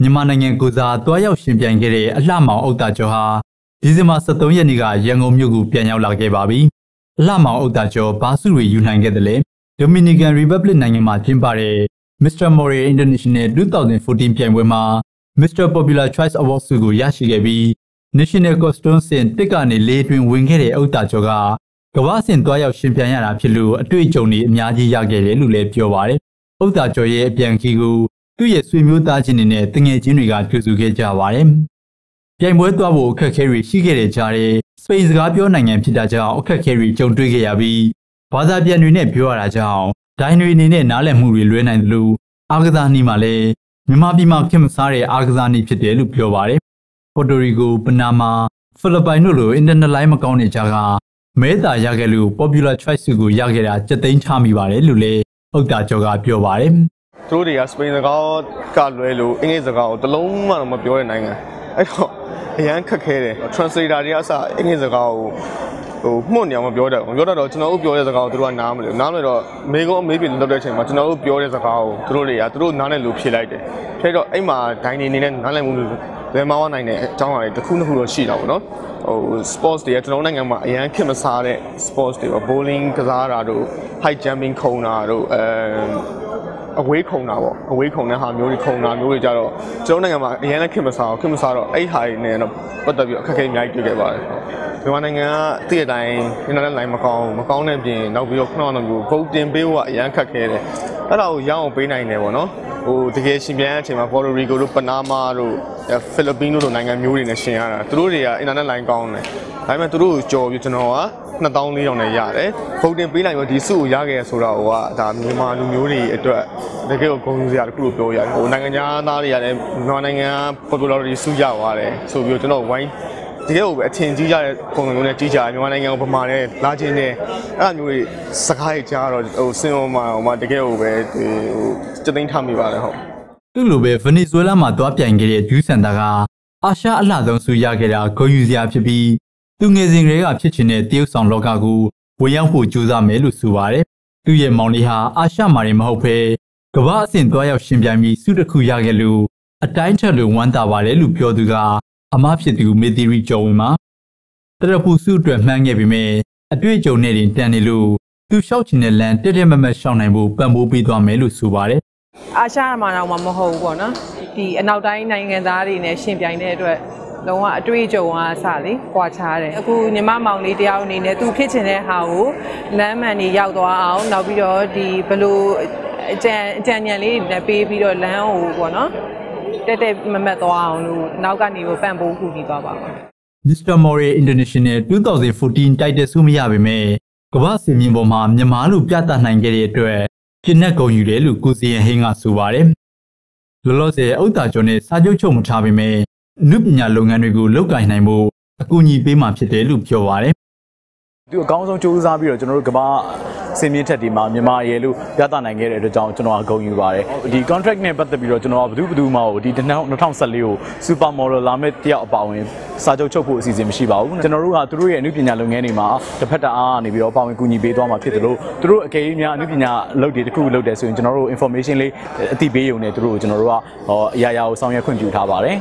မြန်မာနိုင်ငံကိုစားတွားရောက်ရှင်ပြိုင်ခဲ့တဲ့အလှမောင်ဥဒ္ဒါကျော်ဟာဒီဇင်ဘာ23ရက်နေ့ကရန်ကုန်မြို့ကိုပြန်ရောက်လာခဲ့ပါပြီ။အလှမောင်ဥဒ္ဒါကျော်ဘာစုတွေယူနိုင်ခဲ့တယ်လဲ။ Dominican Republic နိုင်ငံမှာကျင်းပတဲ့ Mr. Moray International 2014ပြိုင်ပွဲမှာ Mr. Popular Choice Award ဆုကိုရရှိခဲ့ပြီး National Costume စင်တစ်ကနေလေးတွင်ဝင်ခဲ့တဲ့ဥဒ္ဒါကျော်ကကမ္ဘာစင်တွားရောက်ရှင်ပြိုင်ရတာဖြစ်လို့အတွေ့အကြုံတွေအများကြီးရခဲ့တယ်လို့လည်းပြောပါတယ်။ဥဒ္ဒါကျော်ရဲ့အပြန်ခီကို သူ့ရဲ့ဆွေမျိုးသားချင်းတွေနဲ့တငယ်ချင်းတွေကကြိုဆိုခဲ့ကြပါတယ်။ပြိုင်ပွဲသွားဖို့အခက်အခဲတွေရှိခဲ့တဲ့ကြားထဲစပိန်စကားပြောနိုင်ငံဖြစ်တာကြောင့်အခက်အခဲတွေကြုံတွေ့ခဲ့ရပြီးဘာသာပြန်တွေနဲ့ပြောရတာကြောင့်ဒိုင်းတွေအနေနဲ့နားလည်မှုတွေလွဲနိုင်တယ်လို့အားကစားနည်းမှာလည်းမြန်မာပြည်မှာခင်မစားတဲ့အားကစားနည်းဖြစ်တယ်လို့ပြောပါတယ်။ပေါ်တိုရီကိုပနာမာဖိလစ်ပိုင်တို့လိုအင်တာနက်လိုင်းမကောင်းတဲ့ကြားကမဲတာရခဲ့လို့ Popular Choice ကိုရခဲ့တာစက်သိန်းချမိပါတယ်လို့လည်းဥက္တာကျော်ကပြောပါတယ်။ သူတို့တွေကစပိန်စကားကလွဲလို့အင်္ဂလိပ်စကားကိုတလုံးမှတော့မပြောတဲ့နိုင်ငံအဲ့တော့အရန်ခက်ခဲတယ် translator တွေကအစအင်္ဂလိပ်စကားကိုဟိုမှုန့်နေအောင်မပြောတတ်ဘူးပြောတတ်တော့ကျွန်တော်တို့ပြောတဲ့စကားကိုသူတို့ကနားမလို့နားမလို့တော့မေကုန်းအမေးပြေလောက်တဲ့အချိန်မှာကျွန်တော်တို့ပြောတဲ့စကားကိုသူတို့တွေကသူတို့နားနဲ့လို့ဖြေလိုက်တယ်ဖြေတော့အဲ့မှာဒိုင်းနေနေနဲ့နားလည်မှုလို့ဘယ်မှာဝနိုင်တဲ့အကြောင်းအရာတွေတစ်ခုနှစ်ခုတော့ရှိတာပေါ့နော်ဟို sports တွေကကျွန်တော်နိုင်ငံမှာအရန်ခင်မစားတဲ့ sports တွေပေါ့ bowling ကစားတာတို့ high jumping ခုံတာတို့အဲ အဝေးခုံတာပေါ့အဝေးခုံတဲ့ဟာမျိုးတွေခုံတာမျိုးတွေကြတော့ကျွန်တော်နိုင်ငံမှာအရင်လည်းခင်မစားအောင်ခင်မစားတော့အဲ့ဟာတွေနဲ့တော့ပတ်သက်ပြီးအခက်အခဲအများကြီးတွေ့ခဲ့ပါတယ်မြန်မာနိုင်ငံကတည့်တဲ့အတိုင်းအင်တာနက်လိုင်းမကောင်းမကောင်းတဲ့ပြင်နောက်ပြီးတော့ခုနကမျိုးဂုတ်တင်ပေးဖို့ကအရန်ခက်ခဲတယ်အဲ့ဒါကိုရအောင်ပေးနိုင်တယ်ပေါ့နော် ဟိုတကယ်ရှင်ပြန်တဲ့အချိန်မှာ Puerto Rico တို့ပနာမာတို့ဖိလစ်ပင်းတို့လိုနိုင်ငံမျိုးတွေနဲ့ရှင်ရတာသူတို့တွေကအင်တာနက်လိုင်းကောင်းတယ်ဒါပေမဲ့သူတို့ကိုကြော်ပြီးကျွန်တော်က2400နဲ့ရတယ်ဖုန်တင်ပေးလိုက်တော့ဒီစုကိုရခဲ့ဆိုတာဟိုကဒါမြန်မာလူမျိုးတွေအတွက်တကယ်ကိုဂုဏ်ယူစရာတစ်ခုလို့ပြောရတယ်ဟိုနိုင်ငံသားတွေကလည်းမြန်မာနိုင်ငံက popularity စုရသွားတယ်ဆိုပြီးတော့ကျွန်တော်ဝိုင်း တကယ်ကိုပဲအထင်ကြီးကြတဲ့ပုံစံမျိုးနဲ့ကြီးကြတယ်မြန်မာနိုင်ငံကိုဗမာနဲ့လာချင်းနဲ့အဲ့လိုမျိုးတွေစကားတွေကြားတော့ဟိုစင်ပေါ်မှာဟိုမှာတကယ်ကိုပဲဒီဟိုစသိန်းထားမိပါတယ်ဟုတ်သူ့လိုပဲဗနီဇွဲလားမှာတွားပြိုင်ခဲ့တဲ့ဂျူးစန်တာကအာရှအလှဆုံးစုရခဲ့တာဂုဏ်ယူစရာဖြစ်ပြီးသူငယ်စဉ်ကလေးကဖြစ်ချင်တဲ့တရုတ်ဆောင်လောကကိုဝင်ရောက်ဖို့ကြိုးစားမယ်လို့ဆိုပါတယ်။သူ့ရဲ့မောင်လေးဟာအာရှမှာနေမဟုတ်ဘဲကမ္ဘာအဆင့်သွားရောက်ရှင်ပြိုင်ပြီးဆုတစ်ခုရခဲ့လို့အတိုင်းထက်လို့ဝမ်းသာပါတယ်လို့ပြောသူက အမဖြစ်သူမေသီရီကျော်ဝင်မှာတရဖူစုအတွက်မှန်းခဲ့ပြီးမြဲအတွေ့အကြုံနဲ့တင်တန်နေလို့သူလျှောက်ချင်တဲ့လမ်းတက်တက်မမတ်ရှောင်းနိုင်ဖို့ပံ့ပိုးပေးသွားမယ်လို့ဆိုပါတယ်အာရှမှာတော့မဟုတ်ဘူးပေါ့နော်ဒီအနောက်တိုင်းနိုင်ငံသားတွေနဲ့ရှင်ပြိုင်တဲ့အတွက်လုံးဝအတွေ့အကြုံအားစလေကွာခြားတယ်အခုညီမမောင်လေးတယောက်အနေနဲ့သူဖြစ်ချင်တဲ့ဟာကိုလမ်းမှန်ကြီးရောက်သွားအောင်နောက်ပြီးတော့ဒီဘလို့အကြံအကြံဉာဏ်လေးတွေနဲ့ပေးပြီးတော့လမ်းကိုပေါ့နော် တက်တက်မမတ်သွားအောင်လို့နောက်ကနေပံ့ပိုးကူညီသွားပါမယ် Mr. Moray International 2014တိုက်တဲ့ဆုမရပေမဲ့ကမ္ဘာစင်မြင့်ပေါ်မှာမြန်မာလူပြသနိုင်ခဲ့တဲ့အတွက်ပြည့်နှက်ကုန်ယူတယ်လို့ကိုစီရင်ဟင်းကဆိုပါတယ်။လောလောဆယ်ဥဒ္ဒါကျော်နဲ့စာချုပ်ချုပ်မထားပေမဲ့နုပညာလုပ်ငန်းတွေကိုလုပ်ကိုင်နိုင်ဖို့အကူအညီပေးမှာဖြစ်တယ်လို့ပြောပါတယ်သူအကောင်းဆုံးစူးစမ်းပြီးတော့ကျွန်တော်တို့ကမ္ဘာ စင်မြင့်ထက်ဒီမှာမြန်မာရဲလို့ပြသနိုင်ခဲ့တဲ့အတွက်ကြောင့်ကျွန်တော်အဂုဏ်ယူပါတယ်ဒီ contract နဲ့ပတ်သက်ပြီးတော့ကျွန်တော်ကဘယ်သူဘယ်သူမှကိုဒီ2014ကို super model လာမဲ့တယောက်အပါဝင်စာချုပ်ချုပ်ဖို့အစီအစဉ်မရှိပါဘူးကျွန်တော်တို့ကသူတို့ရဲ့အမှုပညာလုပ်ငန်းတွေမှာတစ်ဖက်တအားကနေပြီးတော့ပါဝင်ကူညီပေးသွားမှာဖြစ်တယ်လို့သူတို့အကယ်၍များအမှုပညာလုပ်တွေတစ်ခုလုပ်တယ်ဆိုရင်ကျွန်တော်တို့ information လေးအသိပေးရုံနဲ့သူတို့ကိုကျွန်တော်တို့ကအရာရာကိုဆောင်ရွက်ခွင့်ပြုထားပါတယ်